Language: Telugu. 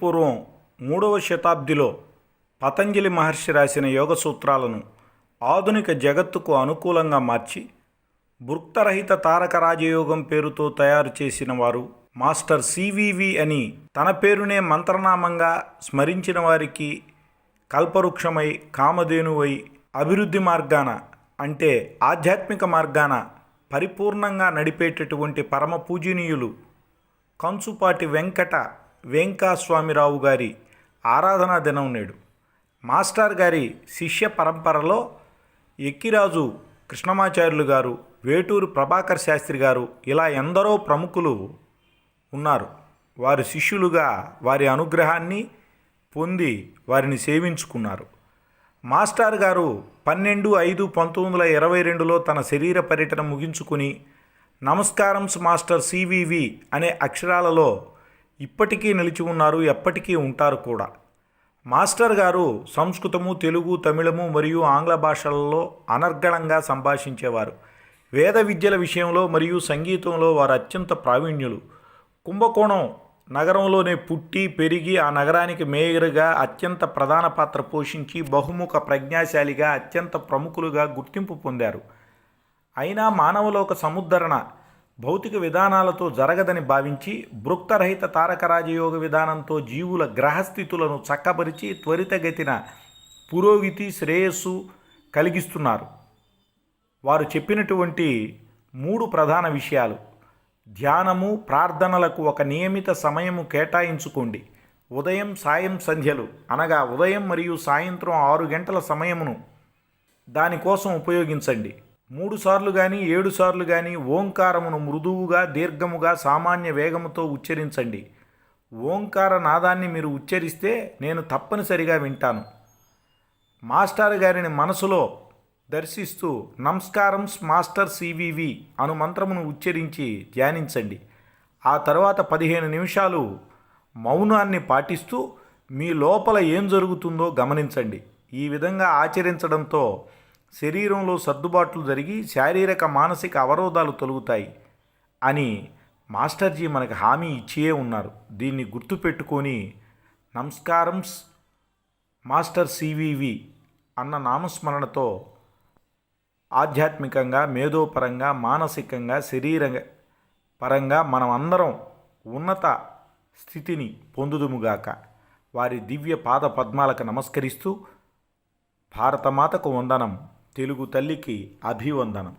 పూర్వం మూడవ శతాబ్దిలో పతంజలి మహర్షి రాసిన యోగ సూత్రాలను ఆధునిక జగత్తుకు అనుకూలంగా మార్చి బృక్తరహిత తారక రాజయోగం పేరుతో తయారు చేసిన వారు మాస్టర్ సివివి అని తన పేరునే మంత్రనామంగా స్మరించిన వారికి కల్పవృక్షమై కామధేనువై అభివృద్ధి మార్గాన అంటే ఆధ్యాత్మిక మార్గాన పరిపూర్ణంగా నడిపేటటువంటి పరమ పూజనీయులు కంచుపాటి వెంకట వెంకాస్వామిరావు గారి ఆరాధనా దినం నేడు. మాస్టర్ గారి శిష్య పరంపరలో ఎక్కిరాజు కృష్ణమాచార్యులు గారు వేటూరు ప్రభాకర్ శాస్త్రి గారు ఇలా ఎందరో ప్రముఖులు ఉన్నారు. వారి శిష్యులుగా వారి అనుగ్రహాన్ని పొంది వారిని సేవించుకున్నారు. మాస్టర్ గారు పన్నెండు ఐదు పంతొమ్మిది వందల ఇరవై రెండులో తన శరీర పర్యటన ముగించుకుని నమస్కారంస్ మాస్టర్ సివివి అనే అక్షరాలలో ఇప్పటికీ నిలిచి ఉన్నారు ఎప్పటికీ ఉంటారు కూడా. మాస్టర్ గారు సంస్కృతము తెలుగు తమిళము మరియు ఆంగ్ల భాషలలో అనర్గళంగా సంభాషించేవారు. వేద విద్యల విషయంలో మరియు సంగీతంలో వారు అత్యంత ప్రావీణ్యులు. కుంభకోణం నగరంలోనే పుట్టి పెరిగి ఆ నగరానికి మేయర్గా అత్యంత ప్రధాన పాత్ర పోషించి బహుముఖ ప్రజ్ఞాశాలిగా అత్యంత ప్రముఖులుగా గుర్తింపు పొందారు. అయినా మానవలోక సముద్ధరణ భౌతిక విధానాలతో జరగదని భావించి భృక్తరహిత తారక రాజయోగ విధానంతో జీవుల గ్రహస్థితులను చక్కబరిచి త్వరితగతిన పురోగతి శ్రేయస్సు కలిగిస్తున్నారు. వారు చెప్పినటువంటి మూడు ప్రధాన విషయాలు. ధ్యానము ప్రార్థనలకు ఒక నియమిత సమయము కేటాయించుకోండి. ఉదయం సాయం సంధ్యలు. అనగా ఉదయం మరియు సాయంత్రం ఆరు గంటల సమయమును దానికోసం ఉపయోగించండి. మూడు సార్లు కానీ ఏడు సార్లు కానీ ఓంకారమును మృదువుగా దీర్ఘముగా సామాన్య వేగముతో ఉచ్చరించండి. ఓంకార నాదాన్ని మీరు ఉచ్చరిస్తే నేను తప్పనిసరిగా వింటాను. మాస్టర్ గారిని మనసులో దర్శిస్తూ నమస్కారం మాస్టర్ సివివి అను మంత్రమును ఉచ్చరించి ధ్యానించండి. ఆ తర్వాత పదిహేను నిమిషాలు మౌనాన్ని పాటిస్తూ మీ లోపల ఏం జరుగుతుందో గమనించండి. ఈ విధంగా ఆచరించడంతో శరీరంలో సర్దుబాట్లు జరిగి శారీరక మానసిక అవరోధాలు తొలగుతాయి అని మాస్టర్జీ మనకు హామీ ఇచ్చియే ఉన్నారు. దీన్ని గుర్తుపెట్టుకొని నమస్కారం మాస్టర్ సివివి అన్న నామస్మరణతో ఆధ్యాత్మికంగా మేధోపరంగా మానసికంగా శరీర పరంగా మనం అందరం ఉన్నత స్థితిని పొందుదుముగాక వారి దివ్య పాద పద్మాలకు నమస్కరిస్తూ భారతమాతకు వందనం. తెలుగు తల్లికి అభివందనం.